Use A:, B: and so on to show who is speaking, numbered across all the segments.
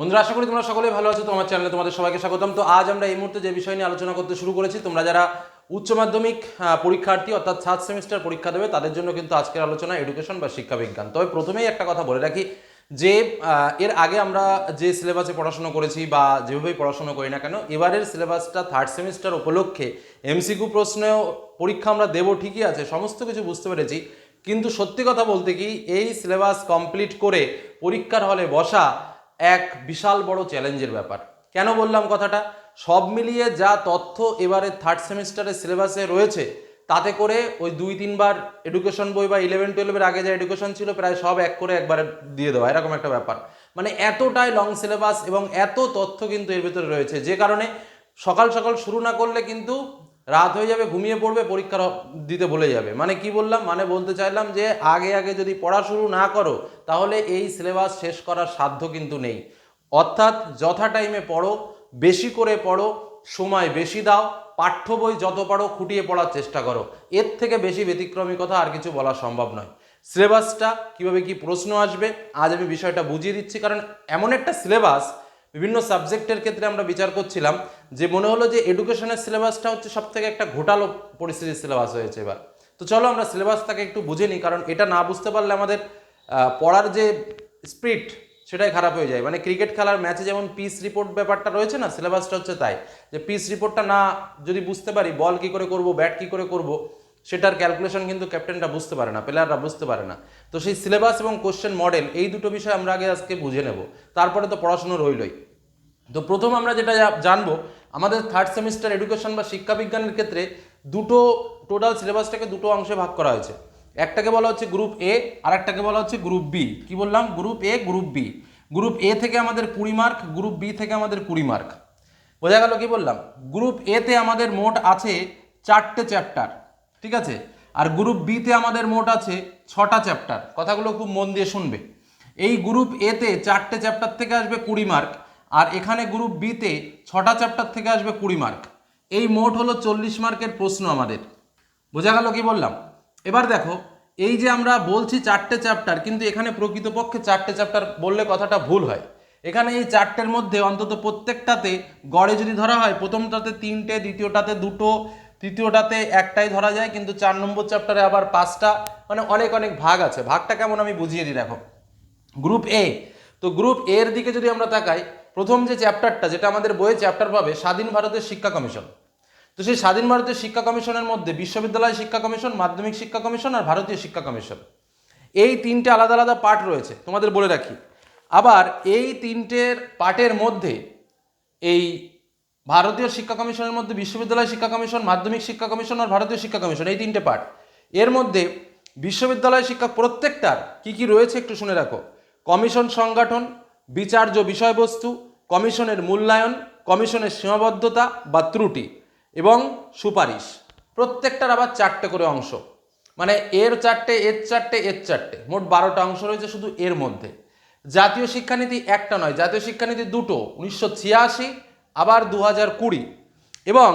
A: বন্ধুরা আশা করি তোমরা সকলেই ভালো আছো তোমার চ্যানেলে তোমাদের সবাইকে স্বাগতম তো আজ আমরা এই মুহূর্তে যে বিষয় নিয়ে আলোচনা করতে শুরু করেছি তোমরা যারা উচ্চ মাধ্যমিক পরীক্ষার্থী অর্থাৎ সাত সেমিস্টার পরীক্ষা দেবে তাদের জন্য কিন্তু আজকের আলোচনা এডুকেশন বা শিক্ষা বিজ্ঞান তবে প্রথমেই একটা কথা বলে রাখি যে এর আগে আমরা যে সিলেবাসে পড়াশুনো করেছি বা যেভাবেই পড়াশুনো করি না কেন এবারের সিলেবাসটা থার্ড সেমিস্টার উপলক্ষে এমসিকিউ প্রশ্নেও পরীক্ষা আমরা দেবো ঠিকই আছে সমস্ত কিছু বুঝতে পেরেছি কিন্তু সত্যি কথা বলতে কি এই সিলেবাস কমপ্লিট করে পরীক্ষার হলে বসা এক বিশাল বড় চ্যালেঞ্জের ব্যাপার কেন বললাম কথাটা সব মিলিয়ে যা তথ্য এবারে থার্ড সেমিস্টারের সিলেবাসে রয়েছে তাতে করে ওই দুই তিনবার এডুকেশন বই বা ইলেভেন টুয়েলভের আগে যা এডুকেশন ছিল প্রায় সব এক করে একবারে দিয়ে দেওয়া এরকম একটা ব্যাপার মানে এতটাই লং সিলেবাস এবং এত তথ্য কিন্তু এর ভিতরে রয়েছে যে কারণে সকাল সকাল শুরু না করলে কিন্তু রাত হয়ে যাবে ঘুমিয়ে পড়বে পরীক্ষা দিতে ভুলে যাবে মানে কি বললাম মানে বলতে চাইলাম যে আগে আগে যদি পড়া শুরু না করো তাহলে এই সিলেবাস শেষ করার সাধ্য কিন্তু নেই অর্থাৎ যথা টাইমে পড়ো বেশি করে পড়ো সময় বেশি দাও পাঠ্য বই যত পারো খুঁটিয়ে পড়ার চেষ্টা করো এর থেকে বেশি ব্যতিক্রমী কথা আর কিছু বলা সম্ভব নয় সিলেবাসটা কীভাবে কি প্রশ্ন আসবে আজ আমি বিষয়টা বুঝিয়ে দিচ্ছি কারণ এমন একটা সিলেবাস বিভিন্ন সাবজেক্টের ক্ষেত্রে আমরা বিচার করছিলাম যে মনে হলো যে এডুকেশনের সিলেবাসটা হচ্ছে সব থেকে একটা ঘোটালো পরিস্থিতির সিলেবাস হয়েছে এবার তো চলো আমরা সিলেবাসটাকে একটু বুঝে নিই কারণ এটা না বুঝতে পারলে আমাদের পড়ার যে স্পিড সেটাই খারাপ হয়ে যায় মানে ক্রিকেট খেলার ম্যাচে যেমন পিস রিপোর্ট ব্যাপারটা রয়েছে না সিলেবাসটা হচ্ছে তাই যে পিস রিপোর্টটা না যদি বুঝতে পারি বল কি করে করব ব্যাট কি করে করব সেটার ক্যালকুলেশন কিন্তু ক্যাপ্টেনরা বুঝতে পারে না প্লেয়াররা বুঝতে পারে না তো সেই সিলেবাস এবং কোশ্চেন মডেল এই দুটো বিষয় আমরা আগে আজকে বুঝে নেব তারপরে তো পড়াশুনো রইলই তো প্রথম আমরা যেটা জানবো আমাদের থার্ড সেমিস্টার এডুকেশন বা শিক্ষা বিজ্ঞানের ক্ষেত্রে দুটো টোটাল সিলেবাসটাকে দুটো অংশে ভাগ করা হয়েছে একটাকে বলা হচ্ছে গ্রুপ এ আর একটাকে বলা হচ্ছে গ্রুপ বি কি বললাম group A group B group A থেকে আমাদের কুড়ি মার্ক গ্রুপ বি থেকে আমাদের কুড়ি মার্ক বোঝা গেল কি বললাম গ্রুপ এতে আমাদের মোট আছে চারটে চ্যাপ্টার ঠিক আছে আর গ্রুপ বিতে আমাদের মোট আছে ছটা চ্যাপ্টার কথাগুলো খুব মন দিয়ে শুনবে এই গ্রুপ এতে চারটে চ্যাপ্টার থেকে আসবে কুড়ি মার্ক আর এখানে গ্রুপ বিতে ছটা চ্যাপ্টার থেকে আসবে কুড়ি মার্ক এই মোট হলো চল্লিশ মার্কের প্রশ্ন আমাদের বোঝা গেল কি বললাম এবার দেখো এই যে আমরা বলছি চারটে চ্যাপ্টার কিন্তু এখানে প্রকৃতপক্ষে চারটে চ্যাপ্টার বললে কথাটা ভুল হয় এখানে এই চারটের মধ্যে অন্তত প্রত্যেকটাতে গড়ে যদি ধরা হয় প্রথমটাতে তিনটে দ্বিতীয়টাতে দুটো তৃতীয়টাতে একটাই ধরা যায় কিন্তু চার নম্বর চ্যাপ্টারে আবার পাঁচটা মানে অনেক অনেক ভাগ আছে ভাগটা কেমন আমি বুঝিয়ে দিই দেখো গ্রুপ এ তো গ্রুপ এ এর দিকে যদি আমরা তাকাই প্রথম যে চ্যাপ্টারটা যেটা আমাদের বইয়ে চ্যাপ্টার পাবে স্বাধীন ভারতের শিক্ষা কমিশন তো সেই স্বাধীন ভারতের শিক্ষা কমিশনের মধ্যে বিশ্ববিদ্যালয় শিক্ষা কমিশন মাধ্যমিক শিক্ষা কমিশন আর ভারতীয় শিক্ষা কমিশন এই তিনটে আলাদা আলাদা পার্ট রয়েছে তোমাদের বলে রাখি আবার এই তিনটের পার্টের মধ্যে এই ভারতীয় শিক্ষা কমিশনের মধ্যে বিশ্ববিদ্যালয় শিক্ষা কমিশন মাধ্যমিক শিক্ষা কমিশন আর ভারতীয় শিক্ষা কমিশন এই তিনটে পার্ট এর মধ্যে বিশ্ববিদ্যালয় শিক্ষা প্রত্যেকটার কি কি রয়েছে একটু শুনে রাখো কমিশন সংগঠন বিচার্য বিষয়বস্তু কমিশনের মূল্যায়ন কমিশনের সীমাবদ্ধতা বা ত্রুটি এবং সুপারিশ প্রত্যেকটার আবার চারটে করে অংশ মানে এর চারটে এর চারটে এর চারটে মোট বারোটা অংশ রয়েছে শুধু এর মধ্যে জাতীয় শিক্ষানীতি একটা নয় জাতীয় শিক্ষানীতি দুটো উনিশশো ছিয়াশি আবার দু হাজার কুড়ি এবং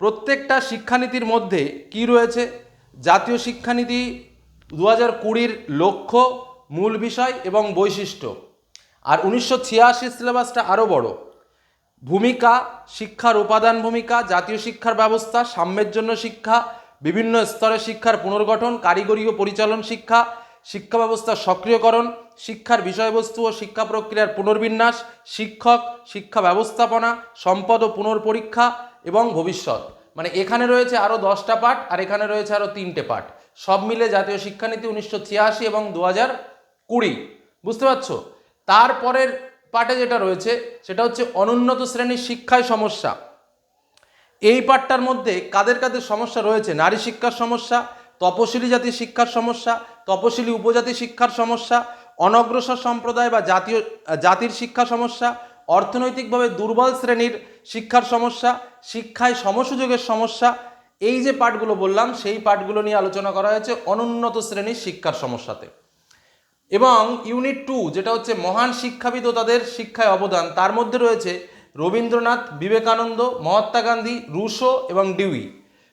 A: প্রত্যেকটা শিক্ষানীতির মধ্যে কি রয়েছে জাতীয় শিক্ষানীতি দু হাজার কুড়ির লক্ষ্য মূল বিষয় এবং বৈশিষ্ট্য আর উনিশশো ছিয়াশি সিলেবাসটা আরও বড় ভূমিকা শিক্ষার উপাদান ভূমিকা জাতীয় শিক্ষার ব্যবস্থা সাম্যের জন্য শিক্ষা বিভিন্ন স্তরে শিক্ষার পুনর্গঠন কারিগরি ও পরিচালন শিক্ষা শিক্ষা ব্যবস্থার সক্রিয়করণ শিক্ষার বিষয়বস্তু ও শিক্ষা প্রক্রিয়ার পুনর্বিন্যাস শিক্ষক শিক্ষা ব্যবস্থাপনা সম্পদ ও পুনর্পরীক্ষা এবং ভবিষ্যৎ মানে এখানে রয়েছে আরও দশটা পাঠ আর এখানে রয়েছে আরও তিনটে পাঠ সব মিলে জাতীয় শিক্ষানীতি উনিশশো ছিয়াশি এবং দু হাজার কুড়ি বুঝতে পারছো তারপরের পাঠে যেটা রয়েছে সেটা হচ্ছে অনুন্নত শ্রেণীর শিক্ষায় সমস্যা এই পাঠটার মধ্যে কাদের কাদের সমস্যা রয়েছে নারী শিক্ষার সমস্যা তপশিলি জাতির শিক্ষার সমস্যা তপশিলি উপজাতি শিক্ষার সমস্যা অনগ্রসর সম্প্রদায় বা জাতীয় জাতির শিক্ষা সমস্যা অর্থনৈতিকভাবে দুর্বল শ্রেণীর শিক্ষার সমস্যা শিক্ষায় সমসুযোগের সমস্যা এই যে পাঠগুলো বললাম সেই পাঠগুলো নিয়ে আলোচনা করা হয়েছে অনুন্নত শ্রেণীর শিক্ষার সমস্যাতে এবং ইউনিট টু যেটা হচ্ছে মহান শিক্ষাবিদ ও তাদের শিক্ষায় অবদান তার মধ্যে রয়েছে রবীন্দ্রনাথ বিবেকানন্দ মহাত্মা গান্ধী রুশো এবং ডিউই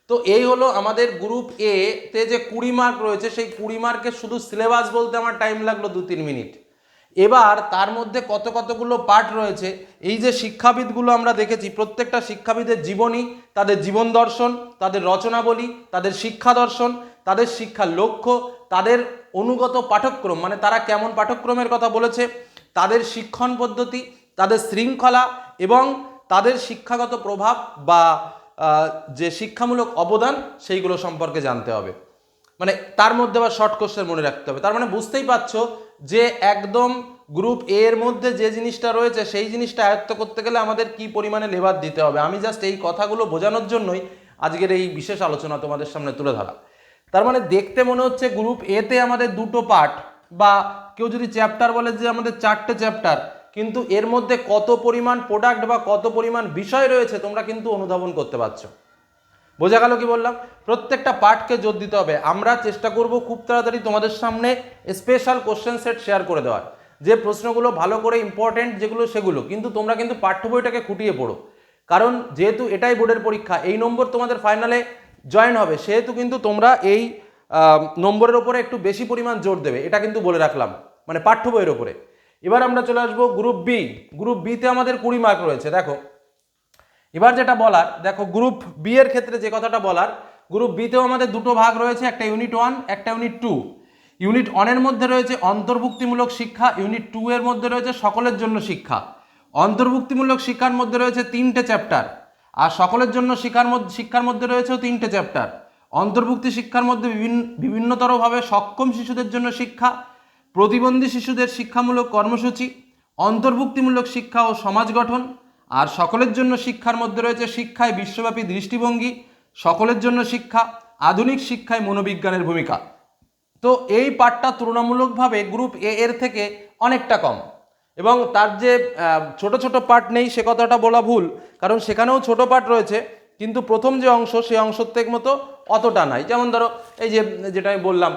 A: তো এই হলো আমাদের গ্রুপ এ তে যে কুড়ি মার্ক রয়েছে সেই কুড়ি মার্কের শুধু সিলেবাস বলতে আমার টাইম লাগলো দু তিন মিনিট এবার তার মধ্যে কত কতগুলো পার্ট রয়েছে এই যে শিক্ষাবিদগুলো আমরা দেখেছি প্রত্যেকটা শিক্ষাবিদের জীবনী তাদের জীবন দর্শন তাদের রচনাবলী তাদের শিক্ষা দর্শন তাদের শিক্ষার লক্ষ্য তাদের অনুগত পাঠক্রম মানে তারা কেমন পাঠক্রমের কথা বলেছে তাদের শিক্ষণ পদ্ধতি তাদের শৃঙ্খলা এবং তাদের শিক্ষাগত প্রভাব বা যে শিক্ষামূলক অবদান সেইগুলো সম্পর্কে জানতে হবে মানে তার মধ্যে আবার শর্ট কোশ্চেন মনে রাখতে হবে তার মানে বুঝতেই পারছো যে একদম গ্রুপ এ এর মধ্যে যে জিনিসটা রয়েছে সেই জিনিসটা আয়ত্ত করতে গেলে আমাদের কি পরিমাণে লেবার দিতে হবে আমি জাস্ট এই কথাগুলো বোঝানোর জন্যই আজকের এই বিশেষ আলোচনা তোমাদের সামনে তুলে ধরা তার মানে দেখতে মনে হচ্ছে গ্রুপ এতে আমাদের দুটো পার্ট বা কেউ যদি চ্যাপ্টার বলে যে আমাদের চারটে চ্যাপ্টার কিন্তু এর মধ্যে কত পরিমাণ প্রোডাক্ট বা কত পরিমাণ বিষয় রয়েছে তোমরা কিন্তু অনুধাবন করতে পারছো বোঝা গেল কি বললাম প্রত্যেকটা পার্টকে জোর দিতে হবে আমরা চেষ্টা করব খুব তাড়াতাড়ি তোমাদের সামনে স্পেশাল কোশ্চেন সেট শেয়ার করে দেওয়ার যে প্রশ্নগুলো ভালো করে ইম্পর্টেন্ট যেগুলো সেগুলো কিন্তু তোমরা কিন্তু পাঠ্য বইটাকে খুঁটিয়ে পড়ো কারণ যেহেতু এটাই বোর্ডের পরীক্ষা এই নম্বর তোমাদের ফাইনালে জয়েন হবে সেহেতু কিন্তু তোমরা এই নম্বরের ওপরে একটু বেশি পরিমাণ জোর দেবে এটা কিন্তু বলে রাখলাম মানে পাঠ্য বইয়ের ওপরে এবার আমরা চলে আসবো গ্রুপ বি গ্রুপ বিতে আমাদের কুড়ি মার্ক রয়েছে দেখো এবার যেটা বলার দেখো গ্রুপ বি এর ক্ষেত্রে যে কথাটা বলার গ্রুপ বিতেও আমাদের দুটো ভাগ রয়েছে একটা ইউনিট ওয়ান একটা ইউনিট টু ইউনিট ওয়ানের মধ্যে রয়েছে অন্তর্ভুক্তিমূলক শিক্ষা ইউনিট টু এর মধ্যে রয়েছে সকলের জন্য শিক্ষা অন্তর্ভুক্তিমূলক শিক্ষার মধ্যে রয়েছে তিনটে চ্যাপ্টার আর সকলের জন্য শিক্ষার মধ্যে শিক্ষার মধ্যে রয়েছেও তিনটে চ্যাপ্টার অন্তর্ভুক্তি শিক্ষার মধ্যে বিভিন্ন বিভিন্নতরভাবে সক্ষম শিশুদের জন্য শিক্ষা প্রতিবন্ধী শিশুদের শিক্ষামূলক কর্মসূচি অন্তর্ভুক্তিমূলক শিক্ষা ও সমাজ গঠন আর সকলের জন্য শিক্ষার মধ্যে রয়েছে শিক্ষায় বিশ্বব্যাপী দৃষ্টিভঙ্গি সকলের জন্য শিক্ষা আধুনিক শিক্ষায় মনোবিজ্ঞানের ভূমিকা তো এই পাঠটা তুলনামূলকভাবে গ্রুপ এ এর থেকে অনেকটা কম এবং তার যে ছোট ছোট পাঠ নেই সে কথাটা বলা ভুল কারণ সেখানেও ছোট পাঠ রয়েছে কিন্তু প্রথম যে অংশ সে অংশ থেকে মতো অতটা নাই যেমন ধরো এই যে যেটা আমি বললাম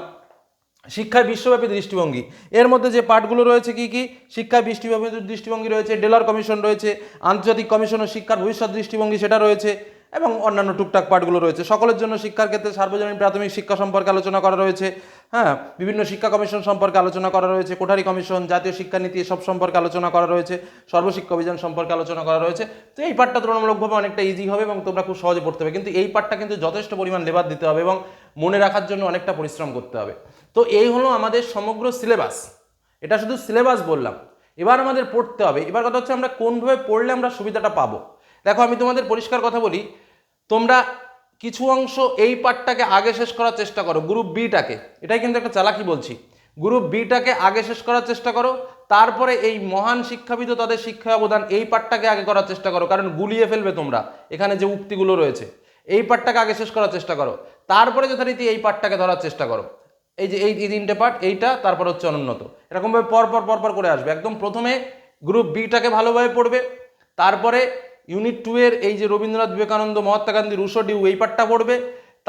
A: শিক্ষায় বিশ্বব্যাপী দৃষ্টিভঙ্গি এর মধ্যে যে পাঠগুলো রয়েছে কি কি শিক্ষায় বিশ্বব্যাপী দৃষ্টিভঙ্গি রয়েছে ডেলার কমিশন রয়েছে আন্তর্জাতিক কমিশন ও শিক্ষার ভবিষ্যৎ দৃষ্টিভঙ্গি সেটা রয়েছে এবং অন্যান্য টুকটাক পাঠগুলো রয়েছে সকলের জন্য শিক্ষার ক্ষেত্রে সার্বজনীন প্রাথমিক শিক্ষা সম্পর্কে আলোচনা করা রয়েছে হ্যাঁ বিভিন্ন শিক্ষা কমিশন সম্পর্কে আলোচনা করা রয়েছে কোঠারি কমিশন জাতীয় শিক্ষানীতি এসব সম্পর্কে আলোচনা করা রয়েছে সর্বশিক্ষা অভিযান সম্পর্কে আলোচনা করা রয়েছে তো এই পাঠটা তুলনামূলকভাবে অনেকটা ইজি হবে এবং তোমরা খুব সহজে পড়তে হবে কিন্তু এই পাঠটা কিন্তু যথেষ্ট পরিমাণ লেবার দিতে হবে এবং মনে রাখার জন্য অনেকটা পরিশ্রম করতে হবে তো এই হলো আমাদের সমগ্র সিলেবাস এটা শুধু সিলেবাস বললাম এবার আমাদের পড়তে হবে এবার কথা হচ্ছে আমরা কোনভাবে পড়লে আমরা সুবিধাটা পাবো দেখো আমি তোমাদের পরিষ্কার কথা বলি তোমরা কিছু অংশ এই পাঠটাকে আগে শেষ করার চেষ্টা করো গ্রুপ বিটাকে এটাই কিন্তু একটা চালাকি বলছি গ্রুপ বিটাকে আগে শেষ করার চেষ্টা করো তারপরে এই মহান শিক্ষাবিদ তাদের শিক্ষা অবদান এই পাঠটাকে আগে করার চেষ্টা করো কারণ গুলিয়ে ফেলবে তোমরা এখানে যে উক্তিগুলো রয়েছে এই পাঠটাকে আগে শেষ করার চেষ্টা করো তারপরে যথারীতি এই পাঠটাকে ধরার চেষ্টা করো এই যে এই তিনটে পার্ট এইটা তারপর হচ্ছে অনুন্নত এরকমভাবে পরপর পরপর করে আসবে একদম প্রথমে গ্রুপ বিটাকে ভালোভাবে পড়বে তারপরে ইউনিট টু এর এই যে রবীন্দ্রনাথ বিবেকানন্দ মহাত্মা গান্ধী রুশো ডিউ এই পার্টটা পড়বে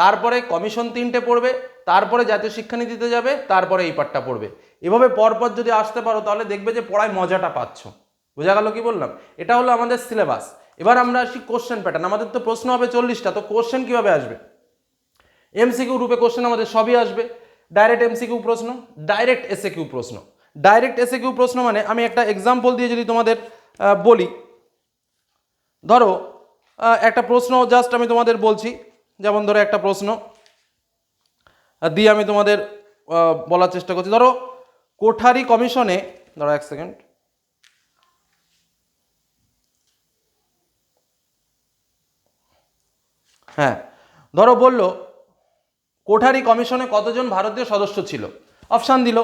A: তারপরে কমিশন তিনটে পড়বে তারপরে জাতীয় শিক্ষানীতিতে যাবে তারপরে এই পার্টটা পড়বে এভাবে পরপর যদি আসতে পারো তাহলে দেখবে যে পড়ায় মজাটা পাচ্ছ বোঝা গেল কি বললাম এটা হলো আমাদের সিলেবাস এবার আমরা আসি কোশ্চেন প্যাটার্ন আমাদের তো প্রশ্ন হবে চল্লিশটা তো কোশ্চেন কীভাবে আসবে এমসিকিউ রূপে কোশ্চেন আমাদের সবই আসবে ডাইরেক্ট এমসিকিউ প্রশ্ন ডাইরেক্ট এসএ কিউ প্রশ্ন ডাইরেক্ট এসএ কিউ প্রশ্ন মানে আমি একটা এক্সাম্পল দিয়ে যদি তোমাদের বলি ধরো একটা প্রশ্ন জাস্ট আমি তোমাদের বলছি যেমন ধরো একটা প্রশ্ন দিয়ে আমি তোমাদের বলার চেষ্টা করছি ধরো কোঠারি কমিশনে ধরো এক সেকেন্ড হ্যাঁ ধরো বললো কোঠারি কমিশনে কতজন ভারতীয় সদস্য ছিল অপশান দিল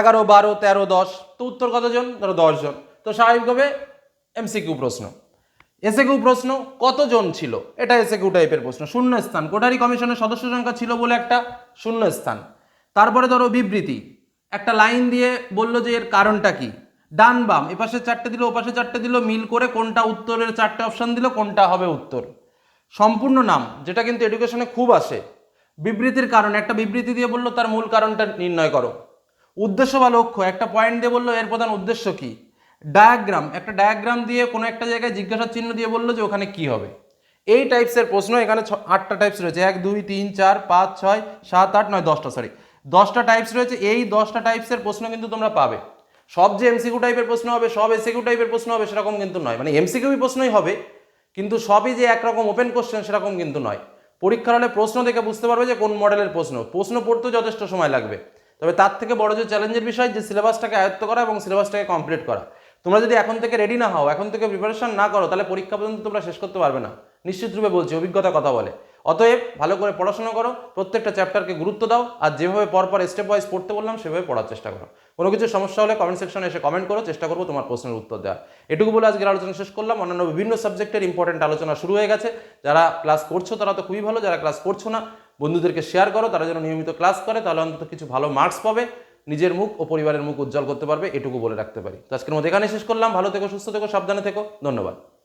A: এগারো বারো তেরো দশ তো উত্তর কতজন ধরো দশজন তো স্বাভাবিকভাবে এমসিকিউ প্রশ্ন এসএকিউ প্রশ্ন কতজন ছিল এটা এসএকিউ টাইপের প্রশ্ন শূন্য স্থান কোঠারি কমিশনের সদস্য সংখ্যা ছিল বলে একটা শূন্য স্থান তারপরে ধরো বিবৃতি একটা লাইন দিয়ে বললো যে এর কারণটা কি ডান বাম এপাশে চারটে দিল ওপাশে চারটে দিল মিল করে কোনটা উত্তরের চারটে অপশান দিল কোনটা হবে উত্তর সম্পূর্ণ নাম যেটা কিন্তু এডুকেশনে খুব আসে বিবৃতির কারণ একটা বিবৃতি দিয়ে বললো তার মূল কারণটা নির্ণয় করো উদ্দেশ্য বা লক্ষ্য একটা পয়েন্ট দিয়ে বললো এর প্রধান উদ্দেশ্য কি ডায়াগ্রাম একটা ডায়াগ্রাম দিয়ে কোনো একটা জায়গায় জিজ্ঞাসা চিহ্ন দিয়ে বললো যে ওখানে কি হবে এই টাইপসের প্রশ্ন এখানে আটটা টাইপস রয়েছে এক দুই তিন চার পাঁচ ছয় সাত আট নয় দশটা সরি দশটা টাইপস রয়েছে এই দশটা টাইপসের প্রশ্ন কিন্তু তোমরা পাবে সব যে এমসিকিউ টাইপের প্রশ্ন হবে সব এসিকিউ টাইপের প্রশ্ন হবে সেরকম কিন্তু নয় মানে এমসিকিউ প্রশ্নই হবে কিন্তু সবই যে একরকম ওপেন কোশ্চেন সেরকম কিন্তু নয় পরীক্ষার হলে প্রশ্ন দেখে বুঝতে পারবে যে কোন মডেলের প্রশ্ন প্রশ্ন পড়তেও যথেষ্ট সময় লাগবে তবে তার থেকে বড় যে চ্যালেঞ্জের বিষয় যে সিলেবাসটাকে আয়ত্ত করা এবং সিলেবাসটাকে কমপ্লিট করা তোমরা যদি এখন থেকে রেডি না হও এখন থেকে প্রিপারেশন না করো তাহলে পরীক্ষা পর্যন্ত তোমরা শেষ করতে পারবে না নিশ্চিত রূপে বলছি অভিজ্ঞতা কথা বলে অতএব ভালো করে পড়াশোনা করো প্রত্যেকটা চ্যাপ্টারকে গুরুত্ব দাও আর যেভাবে পরপর স্টেপ ওয়াইজ পড়তে বললাম সেভাবে পড়ার চেষ্টা করো কোনো কিছু সমস্যা হলে কমেন্ট সেকশনে এসে কমেন্ট করো চেষ্টা করবো তোমার প্রশ্নের উত্তর দেওয়ার এটুকু বলে আজকের আলোচনা শেষ করলাম অন্যান্য বিভিন্ন সাবজেক্টের ইম্পর্টেন্ট আলোচনা শুরু হয়ে গেছে যারা ক্লাস করছো তারা তো খুবই ভালো যারা ক্লাস করছো না বন্ধুদেরকে শেয়ার করো তারা যেন নিয়মিত ক্লাস করে তাহলে অন্তত কিছু ভালো মার্কস পাবে নিজের মুখ ও পরিবারের মুখ উজ্জ্বল করতে পারবে এটুকু বলে রাখতে পারি তো আজকের মধ্যে এখানে শেষ করলাম ভালো থেকো সুস্থ থেকো সাবধানে থেকো ধন্যবাদ